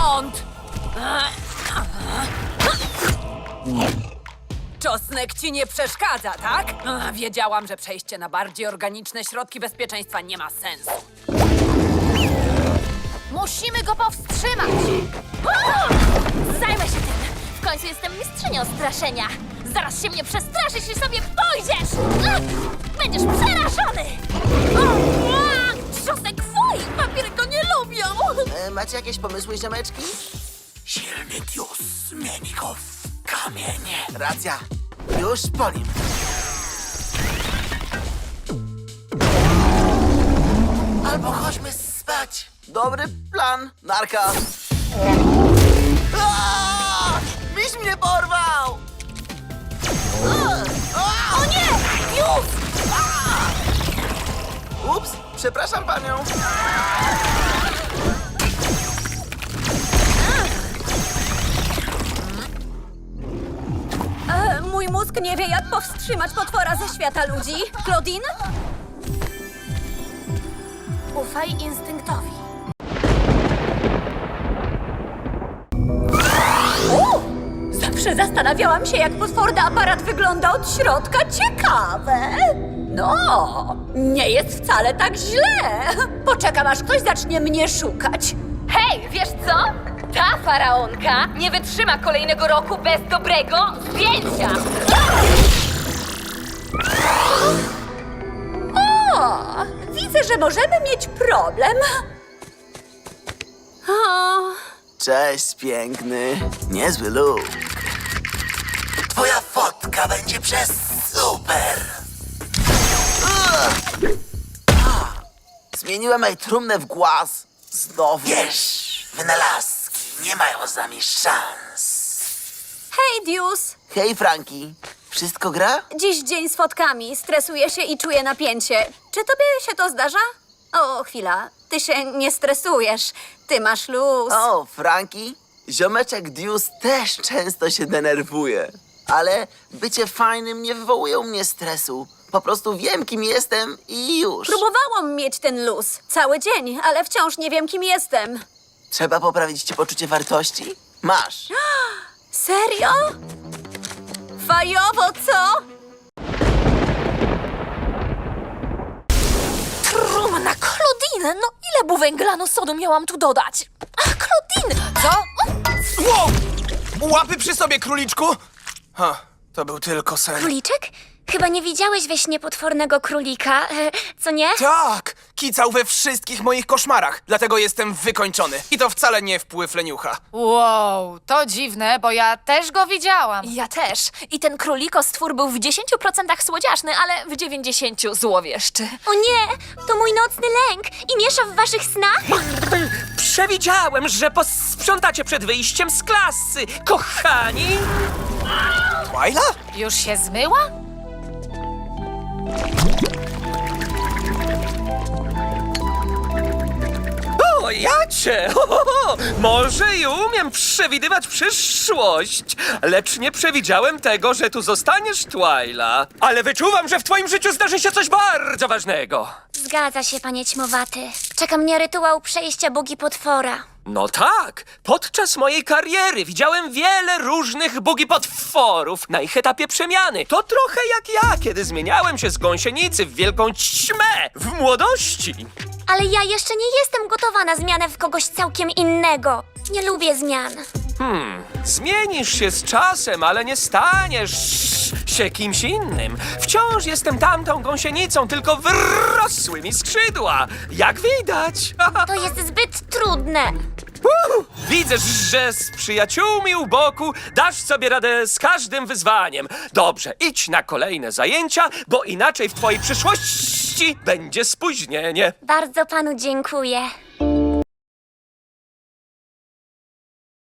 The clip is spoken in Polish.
stąd! Czosnek ci nie przeszkadza, tak? Wiedziałam, że przejście na bardziej organiczne środki bezpieczeństwa nie ma sensu. Musimy go powstrzymać! Zajmę się tym! W końcu jestem mistrzynią straszenia! Zaraz się mnie przestraszysz i sobie pójdziesz! Będziesz przerażony! Jakieś pomysły, ziomeczki? Silny Dius zmieni go w kamień. Racja. Już po nim. Albo chodźmy spać. Dobry plan, narka. Aaa! Miś mnie porwał! O nie! Już! Ups, przepraszam panią. Mózg nie wie, jak powstrzymać potwora ze świata ludzi. Claudine? Ufaj instynktowi. Zawsze zastanawiałam się, jak potworny aparat wygląda od środka. Ciekawe. No, nie jest wcale tak źle. Poczekam, aż ktoś zacznie mnie szukać. Hej, wiesz co? Ta faraonka nie wytrzyma kolejnego roku bez dobrego zdjęcia! Że możemy mieć problem. O, Cześć, piękny. Niezły look. Twoja fotka będzie przez super. Zmieniłem jej trumnę w głaz. Znowu. Wiesz, wynalazki nie mają z nami szans. hej, Dius. Hej, Franki. Wszystko gra? Dziś dzień z fotkami. Stresuję się i czuję napięcie. Czy tobie się to zdarza? O, chwila. Ty się nie stresujesz. Ty masz luz. O, Franki, ziomeczek Dius też często się denerwuje. Ale bycie fajnym nie wywołuje u mnie stresu. Po prostu wiem, kim jestem i już. Próbowałam mieć ten luz cały dzień, ale wciąż nie wiem, kim jestem. Trzeba poprawić ci poczucie wartości? Masz. Serio? Fajowo, co? Trumna, Claudine! No ile buwęglanu sodu miałam tu dodać? Ach, Claudine! Co? Wow! Łapy przy sobie, króliczku! Ha, to był tylko sen. Króliczek? Chyba nie widziałeś we śnie potwornego królika, e, co nie? Tak! Kicał we wszystkich moich koszmarach, dlatego jestem wykończony. I to wcale nie wpływ leniucha. Wow, to dziwne, bo ja też go widziałam. Ja też. I ten króliko stwór był w 10% słodziaszny, ale w 90% złowieszczy. O nie, to mój nocny lęk i miesza w waszych snach? Przewidziałem, że posprzątacie przed wyjściem z klasy, kochani! Twyla? Już się zmyła? O, jacie! Ho, ho, ho. Może i umiem przewidywać przyszłość, lecz nie przewidziałem tego, że tu zostaniesz, Twyla. Ale wyczuwam, że w twoim życiu zdarzy się coś bardzo ważnego. Zgadza się, panie ćmowaty. Czeka mnie rytuał przejścia bogi potwora. No tak, podczas mojej kariery widziałem wiele różnych bugi potworów na ich etapie przemiany. To trochę jak ja, kiedy zmieniałem się z gąsienicy w wielką ćmę w młodości. Ale ja jeszcze nie jestem gotowa na zmianę w kogoś całkiem innego. Nie lubię zmian. Zmienisz się z czasem, ale nie staniesz się kimś innym. Wciąż jestem tamtą gąsienicą, tylko wyrosły mi skrzydła. Jak widać. To jest zbyt trudne. Uhu, Widzę, że z przyjaciółmi u boku dasz sobie radę z każdym wyzwaniem. Dobrze, idź na kolejne zajęcia, bo inaczej w twojej przyszłości będzie spóźnienie. Bardzo panu dziękuję.